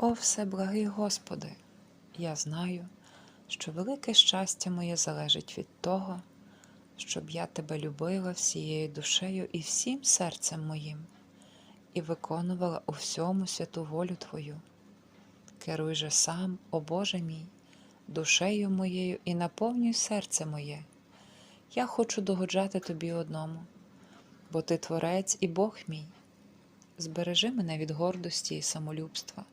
О всеблагий Господи, я знаю, що велике щастя моє залежить від того, щоб я Тебе любила всією душею і всім серцем моїм, і виконувала у всьому святу волю Твою. Керуй же сам, о Боже мій, душею моєю і наповнюй серце моє. Я хочу догоджати Тобі одному, бо Ти Творець і Бог мій. Збережи мене від гордості і самолюбства.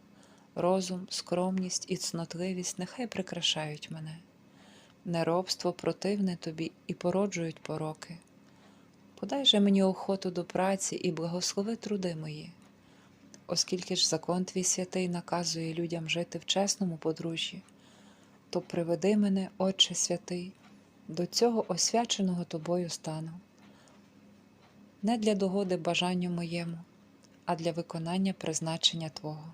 Розум, скромність і цнотливість нехай прикрашають мене. Неробство противне тобі і породжують пороки. Подай же мені охоту до праці і благослови труди мої, оскільки ж закон твій святий наказує людям жити в чесному подружжі, то приведи мене, Отче святий, до цього освяченого тобою стану, не для догоди бажанню моєму, а для виконання призначення Твого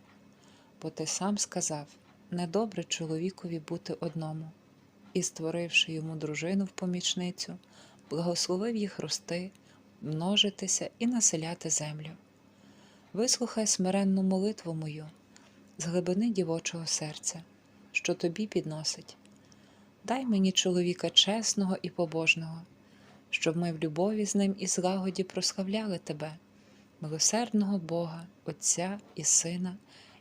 бо ти сам сказав недобре чоловікові бути одному, і, створивши йому дружину в помічницю, благословив їх рости, множитися і населяти землю. Вислухай смиренну молитву мою з глибини дівочого серця, що тобі підносить. Дай мені чоловіка чесного і побожного, щоб ми в любові з ним і злагоді прославляли тебе, милосердного Бога, Отця і Сина